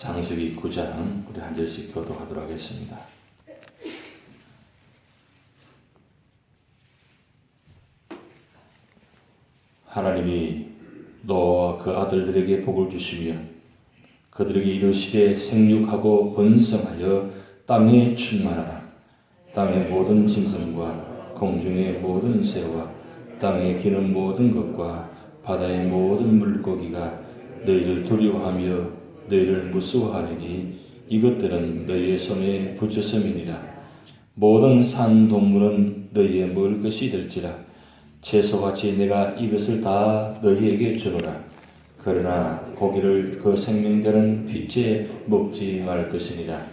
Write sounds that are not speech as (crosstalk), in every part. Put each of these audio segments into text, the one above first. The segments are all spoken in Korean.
장세기 9장 우리 한 절씩 교도하도록 하겠습니다. 하나님이 너와 그 아들들에게 복을 주시며 그들에게 이르시되 생육하고 번성하여 땅에 충만하라. 땅의 모든 짐승과 공중의 모든 새와 땅에 기는 모든 것과 바다의 모든 물고기가 너희를 두려워하며 너희를 무서워하리니 이것들은 너희의 손에 붙였음이니라. 모든 산 동물은 너희의 먹을 것이 될지라. 채소같이 내가 이것을 다 너희에게 주노라. 그러나 고기를 그 생명되는 빛에 먹지 말 것이니라.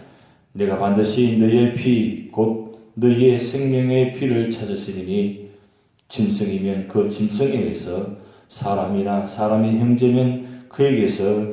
내가 반드시 너희의 피, 곧 너희의 생명의 피를 찾으시리니 짐승이면 그 짐승에게서 사람이나 사람의 형제면 그에게서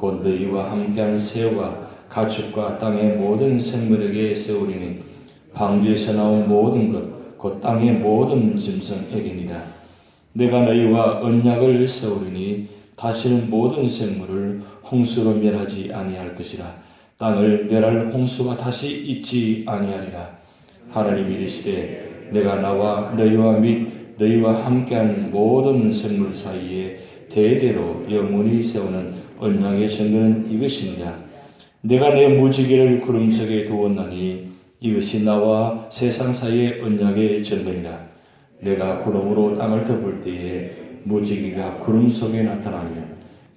곧 너희와 함께한 새와 가축과 땅의 모든 생물에게 세우리니 방주에서 나온 모든 것 곧 땅의 모든 짐승에게니라. 내가 너희와 언약을 세우리니 다시는 모든 생물을 홍수로 멸하지 아니할 것이라. 땅을 멸할 홍수가 다시 있지 아니하리라. 하나님이 이르시되 내가 나와 너희와 및 너희와 함께한 모든 생물 사이에 대대로 영원히 세우는 언약의 증거는 이것이니라 내가 내 무지개를 구름 속에 두었나니 이것이 나와 세상 사이의 언약의 증거니라. 내가 구름으로 땅을 덮을 때에 무지개가 구름 속에 나타나며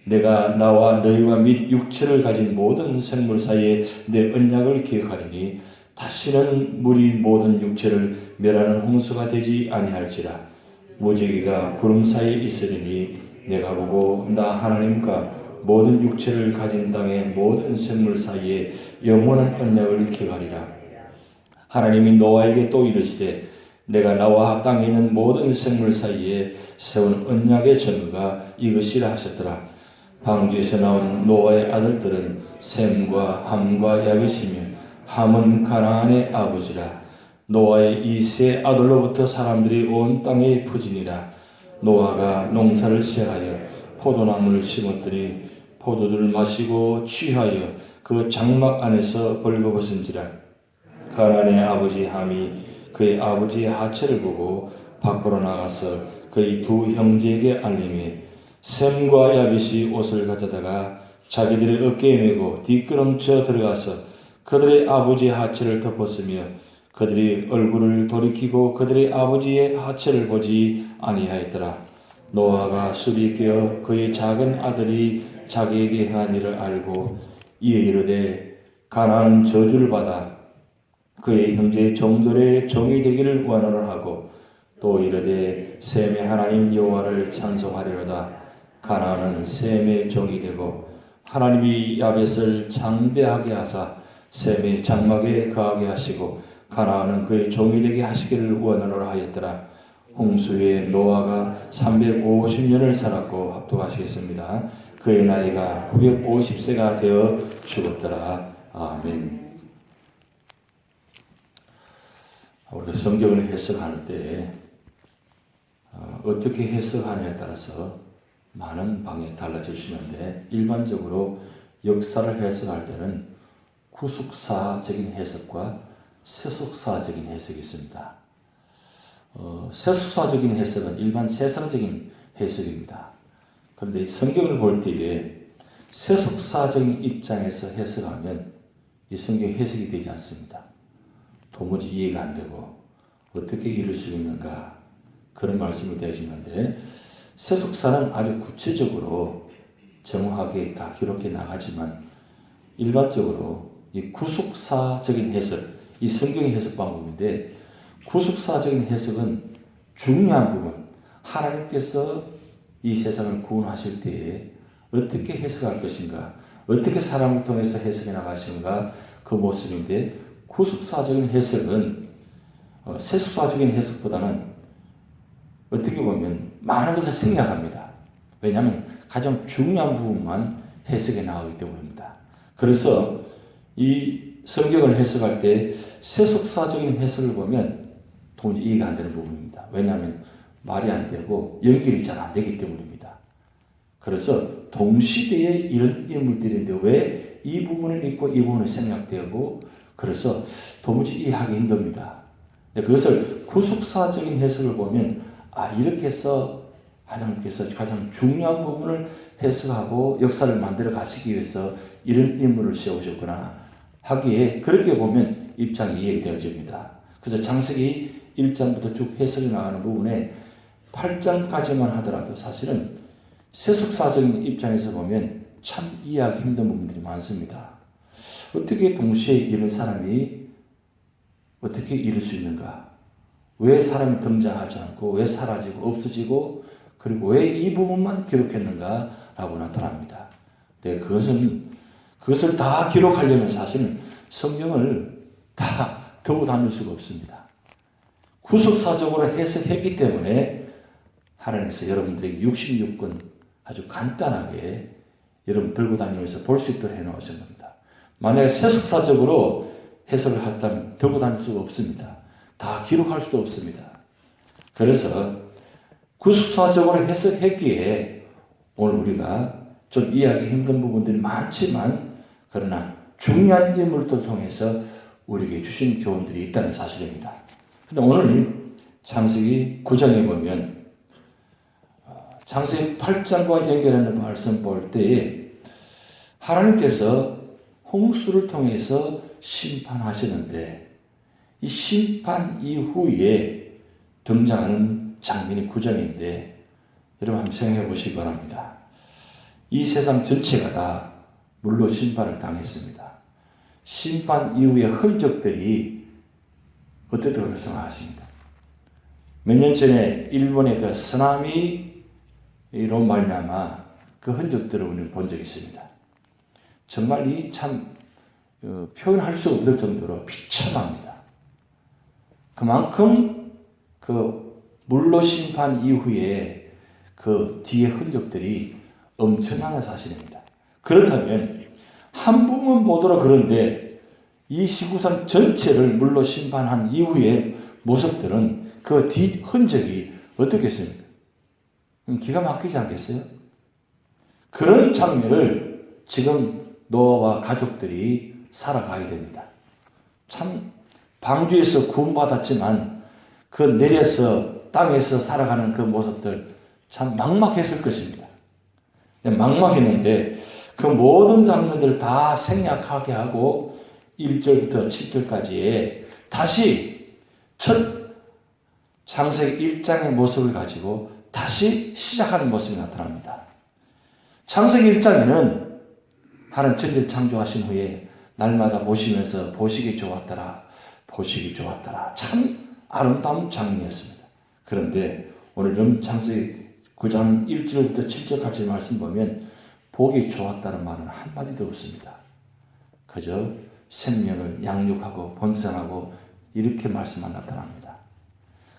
내가 나와 너희와 및 육체를 가진 모든 생물 사이에 내 언약을 기억하리니 다시는 물이 모든 육체를 멸하는 홍수가 되지 아니할지라. 무지개가 구름 사이에 있으리니 내가 보고 나 하나님과 모든 육체를 가진 땅의 모든 생물 사이에 영원한 언약을 기억하리라 하나님이 노아에게 또 이르시되 내가 나와 땅에 있는 모든 생물 사이에 세운 언약의 증거가 이것이라 하셨더라. 방주에서 나온 노아의 아들들은 셈과 함과 야벳이며 함은 가나안의 아버지라. 노아의 이 세 아들로부터 사람들이 온 땅에 퍼지니라. 노아가 농사를 시작하여 포도나무를 심었더니 포도들을 마시고 취하여 그 장막 안에서 벌거벗은지라. 가나안의 아버지 함이 그의 아버지의 하체를 보고 밖으로 나가서 그의 두 형제에게 알림이 샘과 야빗이 옷을 가져다가 자기들의 어깨에 메고 뒷걸음쳐 들어가서 그들의 아버지의 하체를 덮었으며 그들이 얼굴을 돌이키고 그들의 아버지의 하체를 보지 아니하였더라. 노아가 술이 깨어 그의 작은 아들이 자기에게 행한 일을 알고 이에 이르되 가나안 저주를 받아 그의 형제 종들의 종이 되기를 원하노 하고 또 이르되 셈의 하나님 여호와를 찬송하리로다 가나안은 셈의 종이 되고 하나님이 야벳을 장대하게 하사 셈의 장막에 거하게 하시고 가나안은 그의 종이 되게 하시기를 원하노라 하였더라 홍수에 노아가 350년을 살았고 합독하시겠습니다. 그의 나이가 950세가 되어 죽었더라. 아멘. 우리가 성경을 해석할 때 어, 어떻게 해석하냐에 따라서 많은 방에 달라질 수 있는데 일반적으로 역사를 해석할 때는 구속사적인 해석과 세속사적인 해석이 있습니다. 어, 세속사적인 해석은 일반 세상적인 해석입니다. 그런데 성경을 볼 때에 세속사적인 입장에서 해석하면 이 성경 해석이 되지 않습니다. 도무지 이해가 안 되고 어떻게 이룰 수 있는가 그런 말씀이 되어지는데 세속사는 아주 구체적으로 정확하게 다 기록해 나가지만 일반적으로 이 구속사적인 해석, 이 성경의 해석 방법인데 구속사적인 해석은 중요한 부분, 하나님께서 이 세상을 구원하실 때에 어떻게 해석할 것인가, 어떻게 사람을 통해서 해석해 나가시는가 그 모습인데 구속사적인 해석은 어, 세속사적인 해석보다는 어떻게 보면 많은 것을 생략합니다. 왜냐하면 가장 중요한 부분만 해석해 나가기 때문입니다. 그래서 이 성경을 해석할 때 세속사적인 해석을 보면 도무지 이해가 안 되는 부분입니다. 왜냐하면 말이 안 되고 연결이 잘 안 되기 때문입니다. 그래서 동시대에 이런 인물들인데 왜 이 부분을 읽고 이 부분을 생략되고 그래서 도무지 이해하기 힘듭니다. 그것을 구속사적인 해석을 보면 아 이렇게 해서 하나님께서 가장 중요한 부분을 해석하고 역사를 만들어 가시기 위해서 이런 인물을 세우셨구나 하기에 그렇게 보면 입장이 이해되어집니다. 그래서 장세기 1장부터 쭉 해석이 나가는 부분에 8장까지만 하더라도 사실은 세속사적인 입장에서 보면 참 이해하기 힘든 부분들이 많습니다. 어떻게 동시에 이런 사람이 어떻게 이룰 수 있는가? 왜 사람이 등장하지 않고 왜 사라지고 없어지고 그리고 왜 이 부분만 기록했는가? 라고 나타납니다. 네, 그것은 그것을 다 기록하려면 사실은 성경을 다 (laughs) 두고 다닐 수가 없습니다. 구속사적으로 해석했기 때문에 하나님께서 여러분들에게 66권 아주 간단하게 여러분 들고 다니면서 볼 수 있도록 해놓으신 겁니다. 만약에 세속사적으로 해석을 했다면 들고 다닐 수가 없습니다. 다 기록할 수도 없습니다. 그래서 구속사적으로 해석했기에 오늘 우리가 좀 이해하기 힘든 부분들이 많지만 그러나 중요한 인물들 통해서 우리에게 주신 교훈들이 있다는 사실입니다. 근데 오늘 창세기 9장에 보면 창세기 8장과 연결하는 말씀 볼 때에 하나님께서 홍수를 통해서 심판하시는데 이 심판 이후에 등장하는 장면이 9장인데 여러분 한번 생각해 보시기 바랍니다. 이 세상 전체가 다 물로 심판을 당했습니다. 심판 이후의 흔적들이 어떻다고 생각하십니까? 몇 년 전에 일본의 그 쓰나미 로 말미암아 그 흔적들을 우리는 본 적이 있습니다. 정말 이참 어, 표현할 수 없을 정도로 비참합니다. 그만큼 그 물로 심판 이후에 그 뒤의 흔적들이 엄청난 사실입니다. 그렇다면 한 부분 보더라 그런데 이 시구산 전체를 물로 심판한 이후의 모습들은 그 뒤 흔적이 어떻겠습니까? 기가 막히지 않겠어요? 그런 장면을 지금 노아와 가족들이 살아가야 됩니다. 참 방주에서 구원받았지만 그 내려서 땅에서 살아가는 그 모습들 참 막막했을 것입니다. 막막했는데 그 모든 장면들을 다 생략하게 하고 1절부터 7절까지에 다시 첫 창세기 1장의 모습을 가지고 다시 시작하는 모습이 나타납니다. 창세기 1장에는 하나님 천지를 창조하신 후에 날마다 보시면서 보시기 좋았더라. 보시기 좋았더라. 참 아름다운 장면이었습니다. 그런데 오늘 좀 창세기 9장 1절부터 7절까지 말씀 보면 보기 좋았다는 말은 한마디도 없습니다. 그저 생명을 양육하고 번성하고 이렇게 말씀만 나타납니다.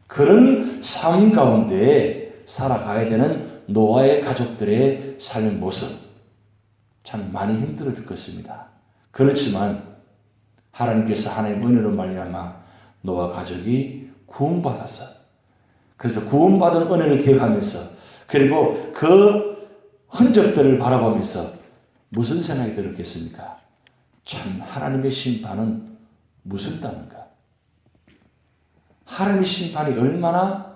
그런 삶 가운데 살아가야 되는 노아의 가족들의 삶의 모습 참 많이 힘들어질 것입니다. 그렇지만 하나님께서 하나님 은혜로 말미암아 노아 가족이 구원받았어. 그래서 구원받은 은혜를 기억하면서 그리고 그 흔적들을 바라보면서 무슨 생각이 들었겠습니까? 참 하나님의 심판은 무섭다는가? 하나님의 심판이 얼마나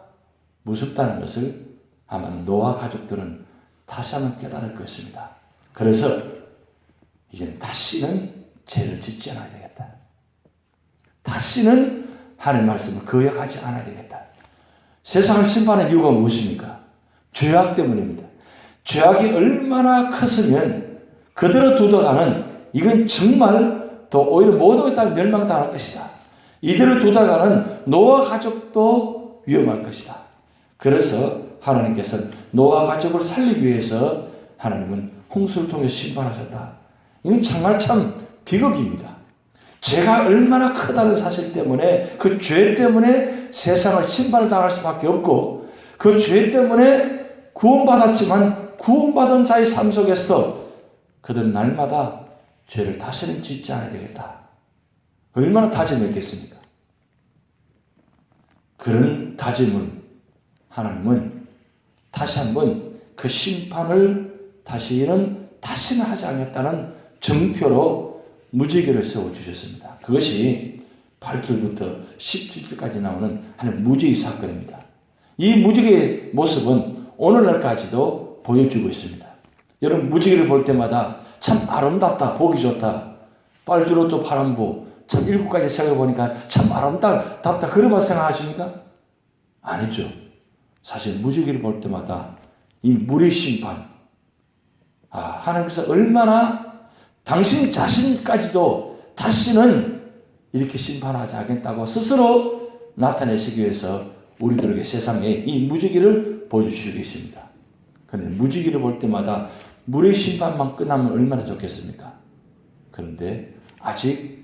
무섭다는 것을 아마 노아 가족들은 다시 한번 깨달을 것입니다. 그래서 이제 다시는 죄를 짓지 않아야 되겠다. 다시는 하나님 말씀을 거역하지 않아야 되겠다. 세상을 심판한 이유가 무엇입니까? 죄악 때문입니다. 죄악이 얼마나 컸으면 그대로 두다가는 이건 정말 더 오히려 모든 것이 다 멸망당할 것이다. 이대로 두다가는 노아 가족도 위험할 것이다. 그래서 하나님께서는 노아 가족을 살리기 위해서 하나님은 홍수를 통해 심판하셨다. 이건 정말 참 비극입니다. 죄가 얼마나 크다는 사실 때문에 그 죄 때문에 세상을 심판을 당할 수밖에 없고 그 죄 때문에 구원받았지만 구원받은 자의 삶 속에서 그들은 날마다 죄를 다시는 짓지 않아야 되겠다. 얼마나 다짐했겠습니까? 그런 다짐을 하나님은 다시 한번 그 심판을 다시는 다시는 하지 않겠다는 정표로 무지개를 세워 주셨습니다. 그것이 8절부터 17절까지 나오는 하나님 무지개 사건입니다. 이 무지개의 모습은 오늘날까지도 보여주고 있습니다. 여러분 무지개를 볼 때마다 참 아름답다, 보기 좋다. 빨주로또 바람부, 참 일곱 가지 색을 보니까 참 아름답다, 그런만 생각하십니까? 아니죠. 사실 무지개를 볼 때마다 이 물의 심판, 아, 하나님께서 얼마나 당신 자신까지도 다시는 이렇게 심판하지 않겠다고 스스로 나타내시기 위해서 우리들에게 세상에 이 무지개를 보여주시고 계십니다. 그런데 무지개를 볼 때마다 물의 심판만 끝나면 얼마나 좋겠습니까? 그런데 아직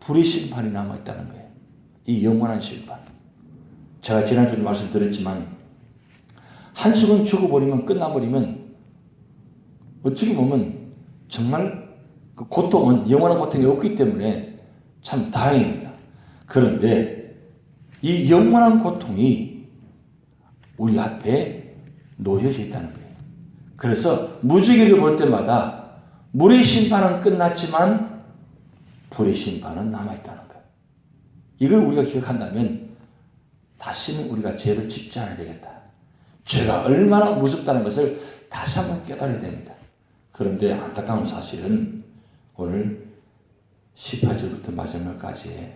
불의 심판이 남아있다는 거예요. 이 영원한 심판. 제가 지난주에 말씀드렸지만 한순간 죽어버리면 끝나버리면 어찌 보면 정말 그 고통은 영원한 고통이 없기 때문에 참 다행입니다. 그런데 이 영원한 고통이 우리 앞에 놓여져 있다는 거예요. 그래서 무지개를 볼 때마다 물의 심판은 끝났지만 불의 심판은 남아있다는 거예요. 이걸 우리가 기억한다면 다시는 우리가 죄를 짓지 않아야 되겠다. 죄가 얼마나 무섭다는 것을 다시 한번 깨달아야 됩니다. 그런데 안타까운 사실은 오늘 18절부터 마지막까지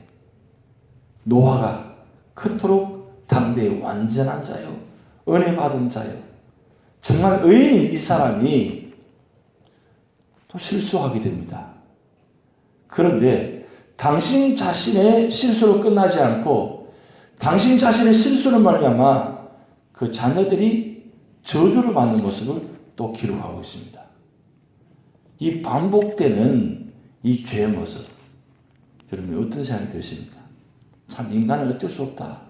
노아가 그토록 당대의 완전한 자요, 은혜 받은 자요, 정말 의인인 이 사람이 또 실수하게 됩니다. 그런데 당신 자신의 실수로 끝나지 않고 당신 자신의 실수로 말미암아 그 자녀들이 저주를 받는 모습을 또 기록하고 있습니다. 이 반복되는 이 죄의 모습, 여러분 어떤 생각이 드십니까? 참 인간은 어쩔 수 없다.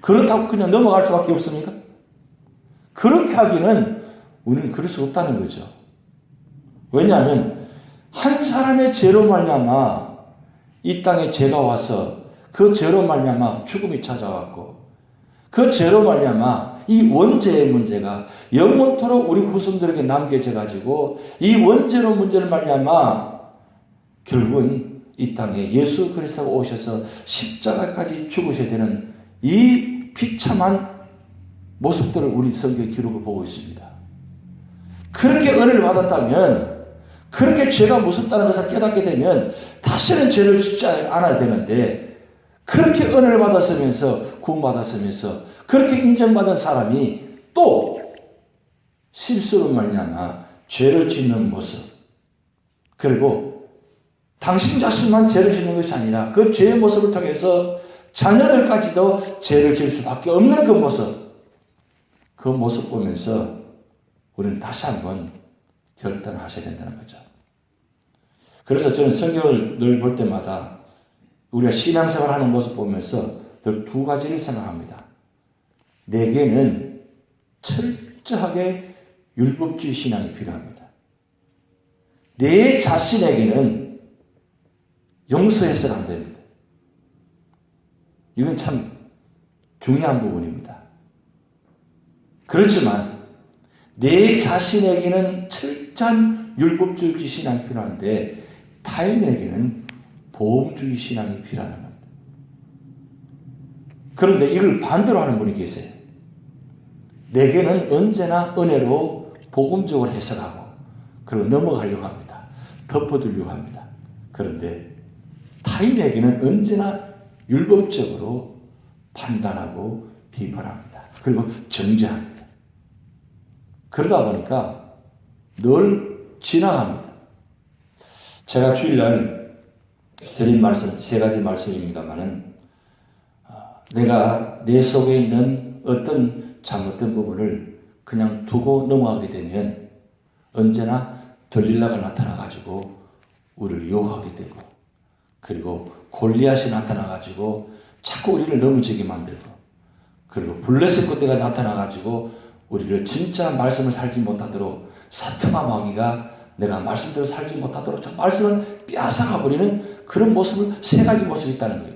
그렇다고 그냥 넘어갈 수밖에 없습니까? 그렇게 하기는 우리는 그럴 수 없다는 거죠. 왜냐하면 한 사람의 죄로 말미암아 이 땅에 죄가 와서 그 죄로 말미암아 죽음이 찾아왔고 그 죄로 말미암아 이 원죄의 문제가 영원토록 우리 후손들에게 남겨져 가지고 이 원죄로 문제를 말미암아 결국은 이 땅에 예수 그리스도가 오셔서 십자가까지 죽으셔야 되는 이 비참한 모습들을 우리 성경 기록을 보고 있습니다. 그렇게 은혜를 받았다면 그렇게 죄가 무섭다는 것을 깨닫게 되면 다시는 죄를 짓지 않아야 되는데 그렇게 은혜를 받았으면서 구원받았으면서 그렇게 인정받은 사람이 또 실수로 말미암아 죄를 짓는 모습 그리고 당신 자신만 죄를 짓는 것이 아니라 그 죄의 모습을 통해서 자녀들까지도 죄를 지을 수밖에 없는 그 모습 그 모습 보면서 우리는 다시 한번 결단하셔야 된다는 거죠. 그래서 저는 성경을 늘 볼 때마다 우리가 신앙생활 하는 모습 보면서 늘 두 가지를 생각합니다. 내게는 철저하게 율법주의 신앙이 필요합니다. 내 자신에게는 용서해서는 안 됩니다. 이건 참 중요한 부분입니다. 그렇지만 내 자신에게는 철저한 율법주의 신앙이 필요한데 타인에게는 보험주의 신앙이 필요한 겁니다. 그런데 이걸 반대로 하는 분이 계세요. 내게는 언제나 은혜로 복음적으로 해석하고 그리고 넘어가려고 합니다. 덮어두려고 합니다. 그런데 타인에게는 언제나 율법적으로 판단하고 비판합니다. 그리고 정죄합니다. 그러다 보니까 늘 지나갑니다. 제가 주일날 드린 말씀 세 가지 말씀입니다만은 아, 내가 내 속에 있는 어떤 잘못된 부분을 그냥 두고 넘어가게 되면 언제나 들릴라가 나타나가지고 우리를 유혹하게 되고 그리고 골리앗이 나타나가지고 자꾸 우리를 넘어지게 만들고 그리고 블레셋 그때가 나타나가지고 우리를 진짜 말씀을 살지 못하도록 사태마 마귀가 내가 말씀대로 살지 못하도록 저 말씀을 빼앗아가 버리는 그런 모습을 세 가지 모습이 있다는 거예요.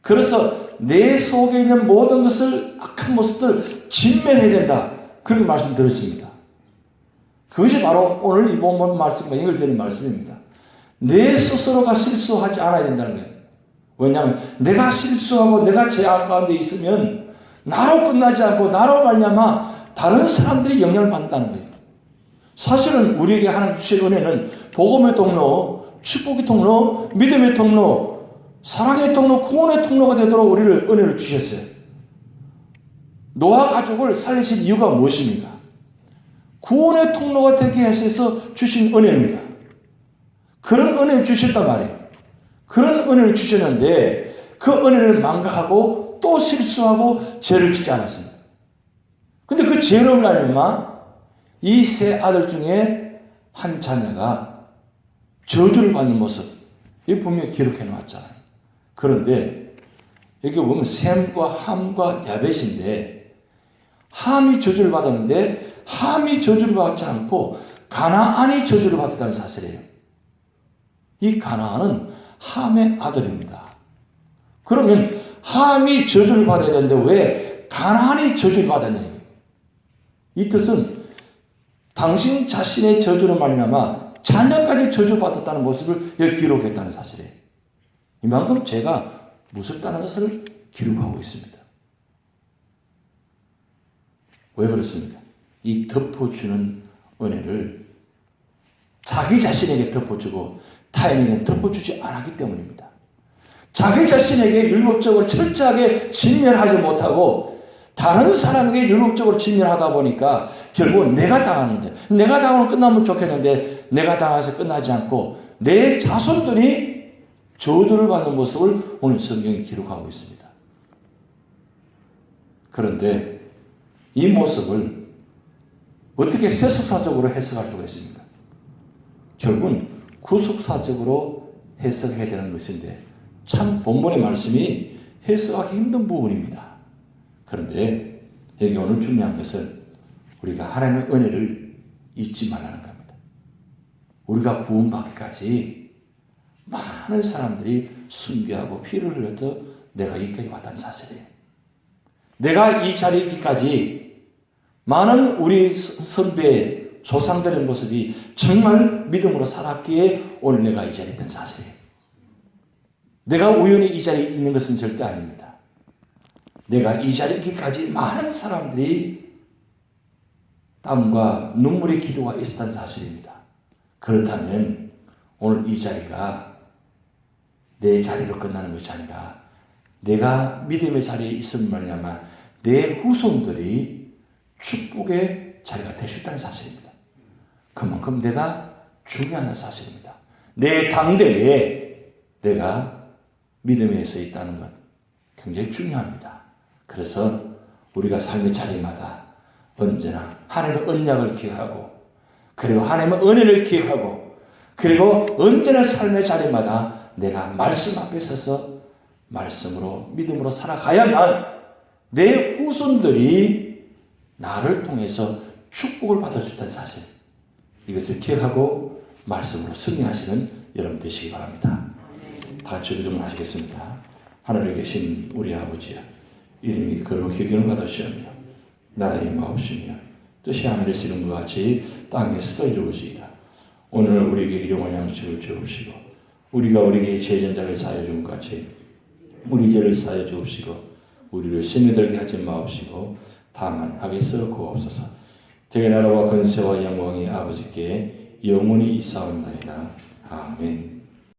그래서 내 속에 있는 모든 것을 악한 모습들 진멸해야 된다. 그렇게 말씀드렸습니다. 그것이 바로 오늘 이 본문 말씀과 연결되는 말씀입니다. 내 스스로가 실수하지 않아야 된다는 거예요. 왜냐하면 내가 실수하고 내가 죄악 가운데 있으면 나로 끝나지 않고 나로 말미암아 다른 사람들이 영향을 받는다는 거예요. 사실은 우리에게 하나님 주신 은혜는 복음의 통로, 축복의 통로, 믿음의 통로, 사랑의 통로, 구원의 통로가 되도록 우리를 은혜를 주셨어요. 노아 가족을 살리신 이유가 무엇입니까? 구원의 통로가 되게 하셔서 주신 은혜입니다. 그런 은혜를 주셨단 말이에요. 그런 은혜를 주셨는데 그 은혜를 망각하고 또 실수하고 죄를 짓지 않았습니다. 근데 그 죄로 말미암아 이 세 아들 중에 한 자녀가 저주를 받는 모습 이 분명히 기록해 놓았잖아요. 그런데 여기 보면 샘과 함과 야벳인데 함이 저주를 받았는데 함이 저주를 받지 않고 가나안이 저주를 받았다는 사실이에요. 이 가나안은 함의 아들입니다. 그러면 함이 저주를 받아야 되는데 왜 가나안이 저주를 받았냐? 이 뜻은 당신 자신의 저주로 말미암아 자녀까지 저주받았다는 모습을 여기 기록했다는 사실이에요. 이만큼 죄가 무섭다는 것을 기록하고 있습니다. 왜 그렇습니까? 이 덮어주는 은혜를 자기 자신에게 덮어주고 타인에게 덮어주지 않았기 때문입니다. 자기 자신에게 율법적으로 철저하게 진멸하지 못하고 다른 사람에게 율법적으로 진멸하다 보니까 결국은 내가 당하는데 내가 당하면 끝나면 좋겠는데 내가 당해서 끝나지 않고 내 자손들이 저주를 받는 모습을 오늘 성경이 기록하고 있습니다. 그런데 이 모습을 어떻게 세속사적으로 해석할 수가 있습니까? 결국은 구속사적으로 해석해야 되는 것인데 참 본문의 말씀이 해석하기 힘든 부분입니다. 그런데 여기 오늘 중요한 것은 우리가 하나님의 은혜를 잊지 말라는 겁니다. 우리가 구원받기까지 많은 사람들이 순교하고 피를 흘려서 내가 여기까지 왔다는 사실이에요. 내가 이 자리에 있기까지 많은 우리 선배 조상들의 모습이 정말 믿음으로 살았기에 오늘 내가 이 자리에 있던 사실이에요. 내가 우연히 이 자리에 있는 것은 절대 아닙니다. 내가 이 자리에 있기까지 많은 사람들이 땀과 눈물의 기도가 있었다는 사실입니다. 그렇다면 오늘 이 자리가 내 자리로 끝나는 것이 아니라 내가 믿음의 자리에 있음 말미암아 내 후손들이 축복의 자리가 될 수 있다는 사실입니다. 그만큼 내가 중요한 사실입니다. 내 당대에 내가 믿음에 서 있다는 것 굉장히 중요합니다. 그래서 우리가 삶의 자리마다 언제나 하나님의 언약을 기억하고 그리고 하나님의 은혜를 기억하고 그리고 언제나 삶의 자리마다 내가 말씀 앞에 서서 말씀으로 믿음으로 살아가야만 내 후손들이 나를 통해서 축복을 받을 수 있다는 사실 이것을 기억하고 말씀으로 승리하시는 여러분 되시기 바랍니다. 다 같이 기도를 하시겠습니다. 하늘에 계신 우리 아버지야 이름이 거룩히 기름 받으시오며 나라의 마옵시며 뜻이 하늘에서 이룬 것 같이 땅에서도 이루어지이다. 오늘 우리에게 일용할 양식을 주옵시고 우리가 우리에게 죄전자를 사여 준것 같이 우리 죄를 사여 주옵시고 우리를 신이 들게 하지 마옵시고 다만 하겠어 구옵소서 되게 나라와 건세와 영광이 아버지께 영원히 있사옵나이다. 아멘